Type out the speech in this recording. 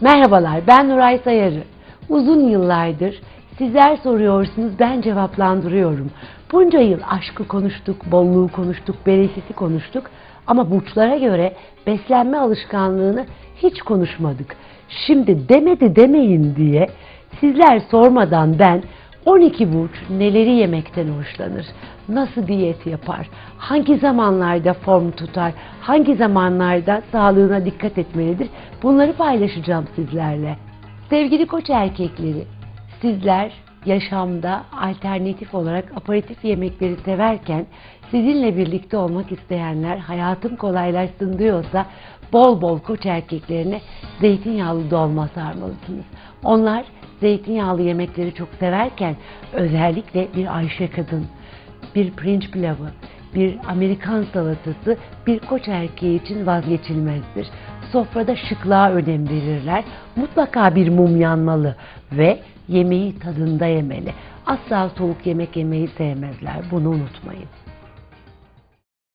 Merhabalar, ben Nuray Sayarı. Uzun yıllardır sizler soruyorsunuz, ben cevaplandırıyorum. Bunca yıl aşkı konuştuk, bolluğu konuştuk, bereketi konuştuk. Ama burçlara göre beslenme alışkanlığını hiç konuşmadık. Şimdi demedi demeyin diye sizler sormadan ben 12 burç neleri yemekten hoşlanır? Nasıl diyet yapar? Hangi zamanlarda form tutar? Hangi zamanlarda sağlığına dikkat etmelidir? Bunları paylaşacağım sizlerle. Sevgili koç erkekleri, sizler yaşamda alternatif olarak aperatif yemekleri severken sizinle birlikte olmak isteyenler hayatım kolaylaşsın diyorsa bol bol koç erkeklerine zeytinyağlı dolma sarmalısınız. Onlar zeytinyağlı yemekleri çok severken özellikle bir Ayşe kadın, bir pirinç pilavı, bir Amerikan salatası bir koç erkeği için vazgeçilmezdir. Sofrada şıklığa önem verirler. Mutlaka bir mum yanmalı ve yemeği tadında yemeli. Asla soğuk yemek yemeyi sevmezler. Bunu unutmayın.